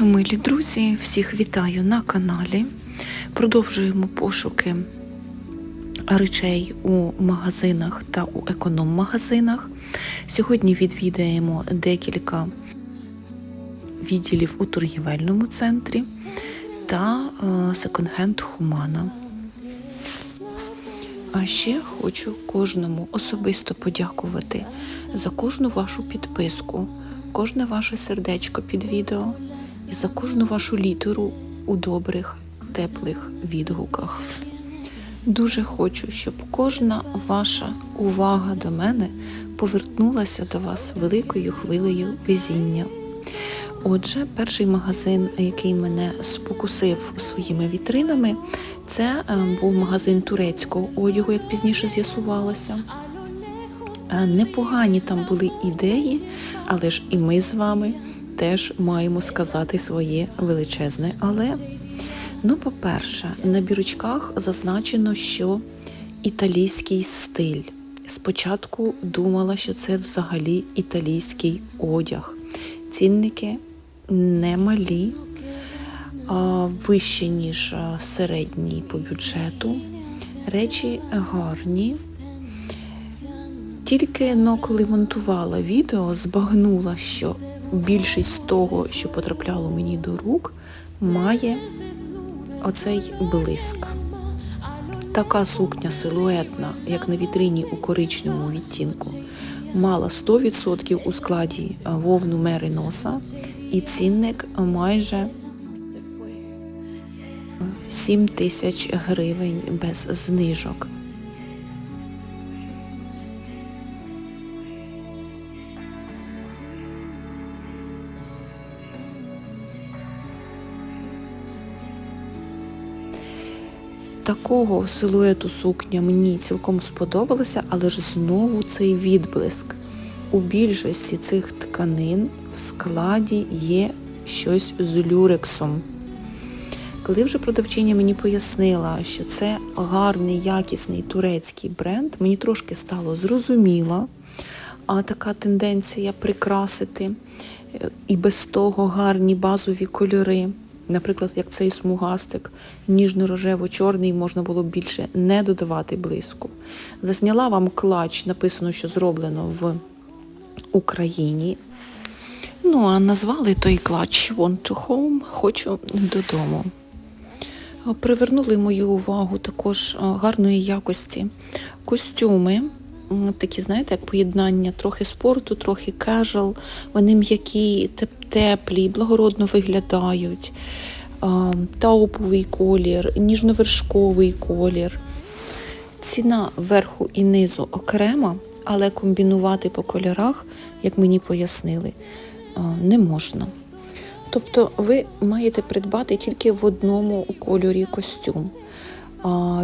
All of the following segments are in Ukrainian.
Милі друзі, всіх вітаю на каналі. Продовжуємо пошуки речей у магазинах та у економ-магазинах. Сьогодні відвідаємо декілька відділів у торгівельному центрі та е, секонд-хенд Хумана. А ще хочу кожному особисто подякувати за кожну вашу підписку, кожне ваше сердечко під відео і за кожну вашу літеру у добрих, теплих відгуках. Дуже хочу, щоб кожна ваша увага до мене повернулася до вас великою хвилею везіння. Отже, перший магазин, який мене спокусив своїми вітринами, це е, був магазин турецького одягу, як пізніше з'ясувалося. Е, Непогані там були ідеї, але ж і ми з вами теж маємо сказати своє величезне але. Ну, по-перше, на бірочках зазначено, що італійський стиль. Спочатку думала, що це взагалі італійський одяг. Цінники немалі, вищі, ніж середній по бюджету. Речі гарні. Тільки но коли монтувала відео, збагнула, що більшість того, що потрапляло мені до рук, має оцей блиск. Така сукня силуетна, як на вітрині у коричневому відтінку, мала 100% у складі вовну мериноса і цінник майже 7 тисяч гривень без знижок. Такого силуету сукня мені цілком сподобалося, але ж знову цей відблиск. У більшості цих тканин в складі є щось з люрексом. Коли вже продавчиня мені пояснила, що це гарний, якісний турецький бренд, мені трошки стало зрозуміло, а така тенденція прикрасити е, і без того гарні базові кольори. Наприклад, як цей смугастик, ніжно-рожево-чорний, можна було б більше не додавати блиску. Засняла вам клач, написано, що зроблено в Україні. Ну, а назвали той клач Want to Home, хочу додому. Привернули мою увагу також гарної якості костюми. Такі, знаєте, як поєднання трохи спорту, трохи кежал. Вони м'які, теплі, благородно виглядають. Тауповий колір, ніжновершковий колір. Ціна верху і низу окрема, але комбінувати по кольорах, як мені пояснили, не можна. Тобто ви маєте придбати тільки в одному кольорі костюм.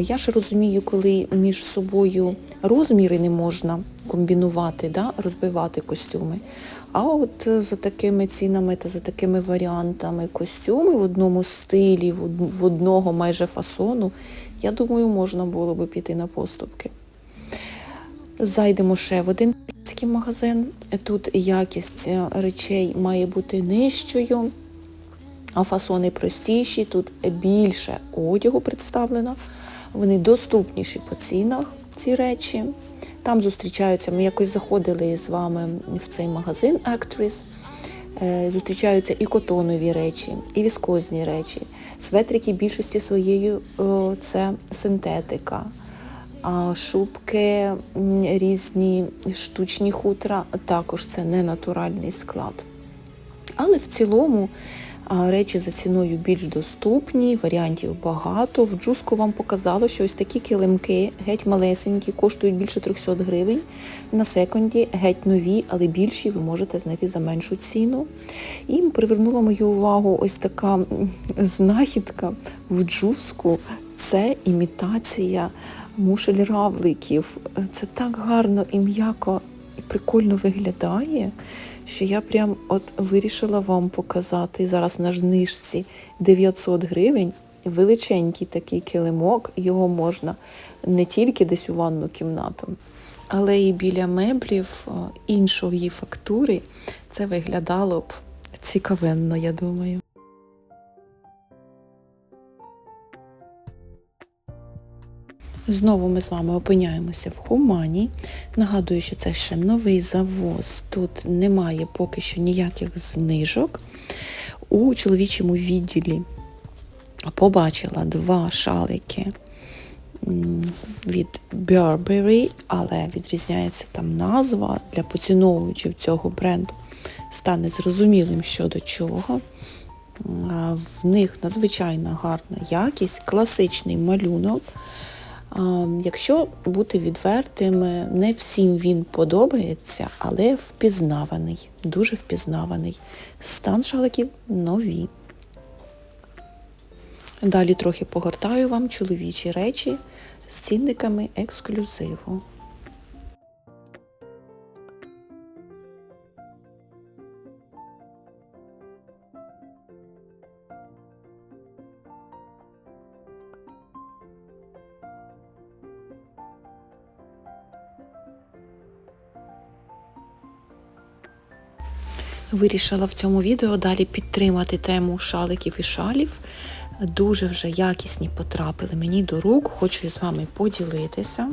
Я ж розумію, коли між собою розміри не можна комбінувати, да, розбивати костюми. А от за такими цінами та за такими варіантами костюми в одному стилі, в одного майже фасону, я думаю, можна було би піти на поступки. Зайдемо ще в один магазин. Тут якість речей має бути нижчою, а фасони простіші, тут більше одягу представлено. Вони доступніші по цінах, ці речі. Там зустрічаються, ми якось заходили з вами в цей магазин Actress. Зустрічаються і котонові речі, і віскозні речі. Светрики більшості своєю це синтетика, шубки різні штучні хутра, також це не натуральний склад. Але в цілому речі за ціною більш доступні, варіантів багато. В джуску вам показало, що ось такі килимки, геть малесенькі, коштують більше 300 гривень. На секунді геть нові, але більші ви можете знайти за меншу ціну. І привернула мою увагу ось така знахідка в джуску. Це імітація мушель-равликів. Це так гарно і м'яко прикольно виглядає що я прям от вирішила вам показати зараз на знижці 900 гривень. Величенький такий килимок, його можна не тільки десь у ванну кімнату, але і біля меблів іншої фактури це виглядало б цікавенно, я думаю. Знову ми з вами опиняємося в Хумані. Нагадую, що це ще новий завоз. Тут немає поки що ніяких знижок. У чоловічому відділі побачила два шалики від Burberry, але відрізняється там назва для поціновувачів цього бренду. Стане зрозумілим щодо чого. В них надзвичайно гарна якість, класичний малюнок. Якщо бути відвертим, не всім він подобається, але впізнаваний, дуже впізнаваний. Стан шаликів нові. Далі трохи погортаю вам чоловічі речі з цінниками ексклюзиву. Вирішила в цьому відео далі підтримати тему шаликів і шалів. Дуже вже якісні потрапили мені до рук, хочу з вами поділитися.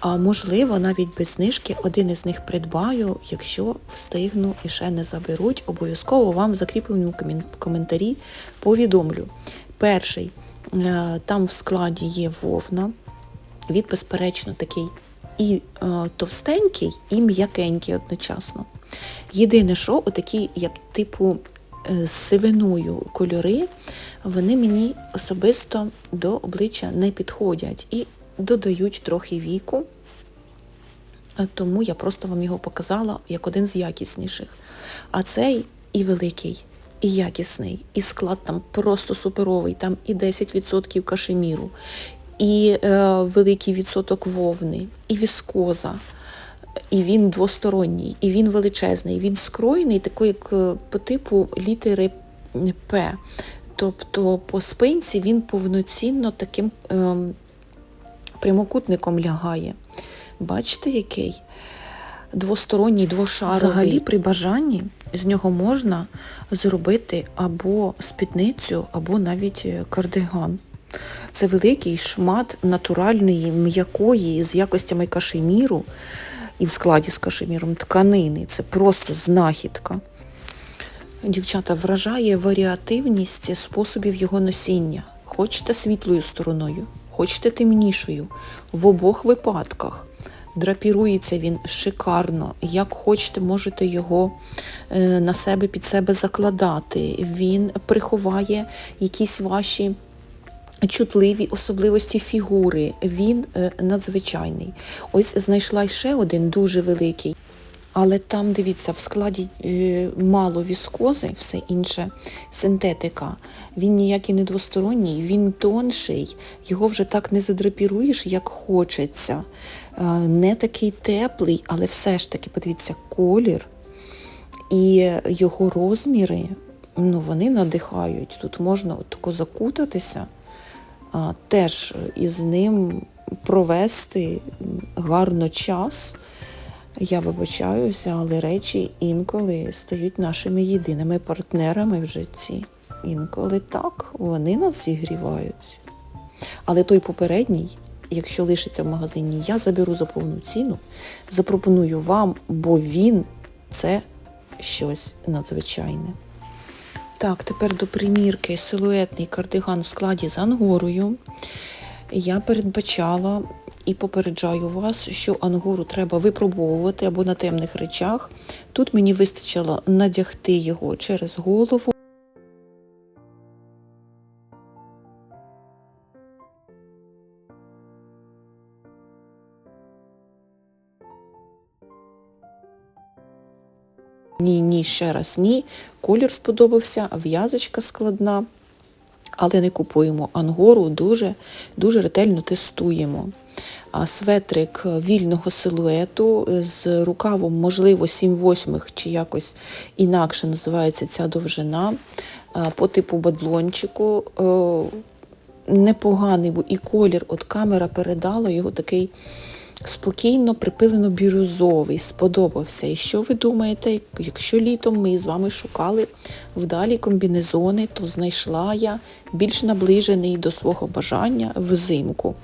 А можливо, навіть без знижки один із них придбаю, якщо встигну і ще не заберуть. Обов'язково вам в закріпленому коментарі повідомлю. Перший, е, там в складі є вовна. Від, безперечно, такий і е, товстенький, і м'якенький одночасно. Єдине, що отакі, як типу е, з сивиною кольори, вони мені особисто до обличчя не підходять і додають трохи віку. Е, Тому я просто вам його показала як один з якісніших. А цей і великий, і якісний, і склад там просто суперовий, там і 10% кашеміру, і е, великий відсоток вовни, і віскоза. І він двосторонній, і він величезний, він скроєний такий, як е, по типу літери П. Тобто по спинці він повноцінно таким ем, прямокутником лягає. Бачите, який? Двосторонній, двошаровий. Взагалі, при бажанні з нього можна зробити або спідницю, або навіть е, кардиган. Це великий шмат натуральної, м'якої, з якостями кашеміру і в складі з кашеміром тканини. Це просто знахідка. Дівчата, вражає варіативність способів його носіння. Хочете світлою стороною, хочете темнішою. В обох випадках. Драпірується він шикарно. Як хочете, можете його е, на себе під себе закладати. Він приховає якісь ваші чутливі особливості фігури. Він е, надзвичайний. Ось знайшла ще один дуже великий. Але там, дивіться, в складі е, мало віскози, все інше синтетика. Він ніякий не двосторонній, він тонший, його вже так не задрапіруєш, як хочеться. Е, не такий теплий, але все ж таки, подивіться, колір і його розміри, ну, вони надихають. Тут можна от тако закутатися, теж із ним провести гарно час. Я вибачаюся, але речі інколи стають нашими єдиними партнерами в житті. Інколи так, вони нас зігрівають. Але той попередній, якщо лишиться в магазині, я заберу за повну ціну, запропоную вам, бо він це щось надзвичайне. Так, тепер до примірки силуетний кардиган в складі з ангорою. Я передбачала і попереджаю вас, що ангору треба випробовувати або на темних речах. Тут мені вистачило надягти його через голову. Ні, ні, ще раз ні. Колір сподобався, в'язочка складна, але не купуємо ангору, дуже, дуже ретельно тестуємо. Светрик вільного силуету з рукавом, можливо, 7 восьмих чи якось інакше називається ця довжина. По типу бадлончику. Е, Непоганий був і колір, от камера передала його такий спокійно припилено бірюзовий, сподобався. І що ви думаєте, якщо літом ми з вами шукали вдалі комбінезони, то знайшла я більш наближений до свого бажання взимку.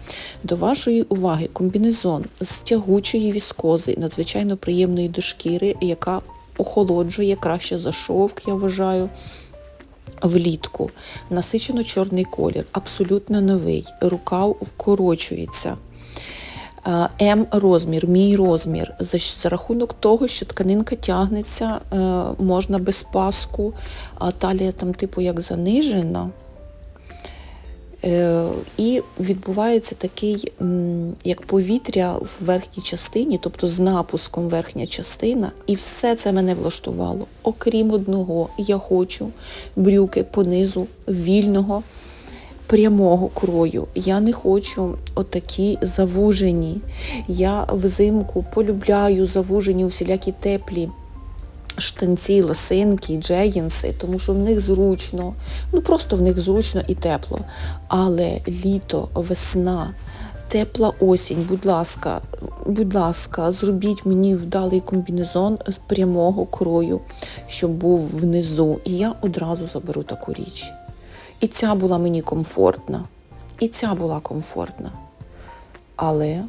До вашої уваги комбінезон з тягучої віскози, надзвичайно приємної до шкіри, яка охолоджує краще за шовк, я вважаю. Влітку насичено чорний колір, абсолютно новий. Рукав вкорочується. Е, М розмір, мій розмір. За, за рахунок того, що тканинка тягнеться, е, можна без паску, а талія там, типу, як занижена. Е, І відбувається такий, як повітря в верхній частині, тобто з напуском верхня частина, і все це мене влаштувало. Окрім одного, я хочу брюки понизу вільного прямого крою. Я не хочу отакі завужені. Я взимку полюбляю завужені усілякі теплі штанці, лосинки, джегінси, тому що в них зручно, ну просто в них зручно і тепло. Але літо, весна, тепла осінь, будь ласка, будь ласка, зробіть мені вдалий комбінезон з прямого крою, щоб був внизу. І я одразу заберу таку річ. І ця була мені комфортна. І ця була комфортна. Але,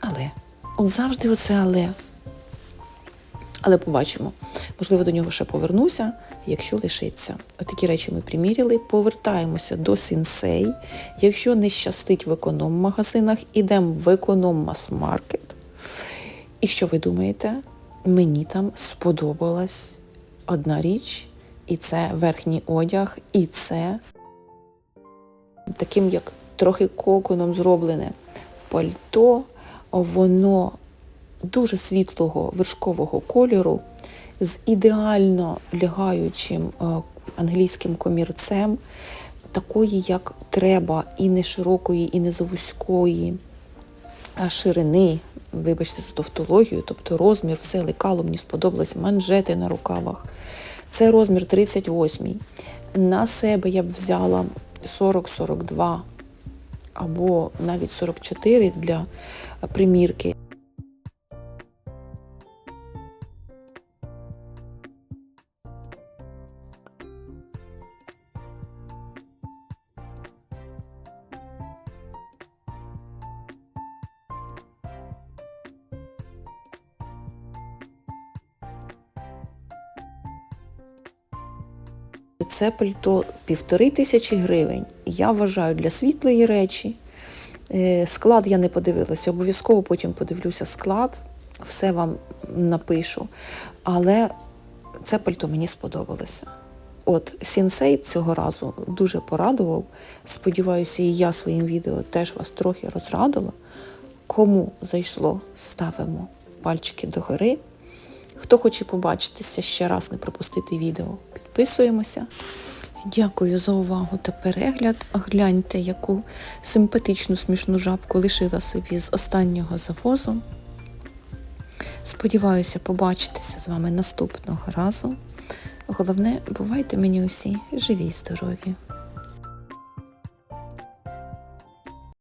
але, от завжди оце але. Але побачимо. Можливо, до нього ще повернуся, якщо лишиться. Отакі речі ми приміряли. Повертаємося до сінсей. Якщо не щастить в економ-магазинах, ідемо в економ-мас-маркет. І що ви думаєте? Мені там сподобалась одна річ, і це верхній одяг, і це таким як трохи коконом зроблене пальто, воно дуже світлого вершкового кольору з ідеально лягаючим е, англійським комірцем, такої, як треба, і не широкої, і не завузької ширини, вибачте за тавтологію, тобто розмір, все лекало, мені сподобалось, манжети на рукавах. Це розмір 38. На себе я б взяла 40-42 або навіть 44 для примірки. Це пальто півтори тисячі гривень. Я вважаю для світлої речі. Е, Склад я не подивилася, обов'язково потім подивлюся склад, все вам напишу. Але це пальто мені сподобалося. От Сінсей цього разу дуже порадував. Сподіваюся, і я своїм відео теж вас трохи розрадила. Кому зайшло, ставимо пальчики догори. Хто хоче побачитися ще раз, не пропустити відео, підписуємося. Дякую за увагу та перегляд. Гляньте, яку симпатичну смішну жабку лишила собі з останнього завозу. Сподіваюся побачитися з вами наступного разу. Головне, бувайте мені усі живі й здорові!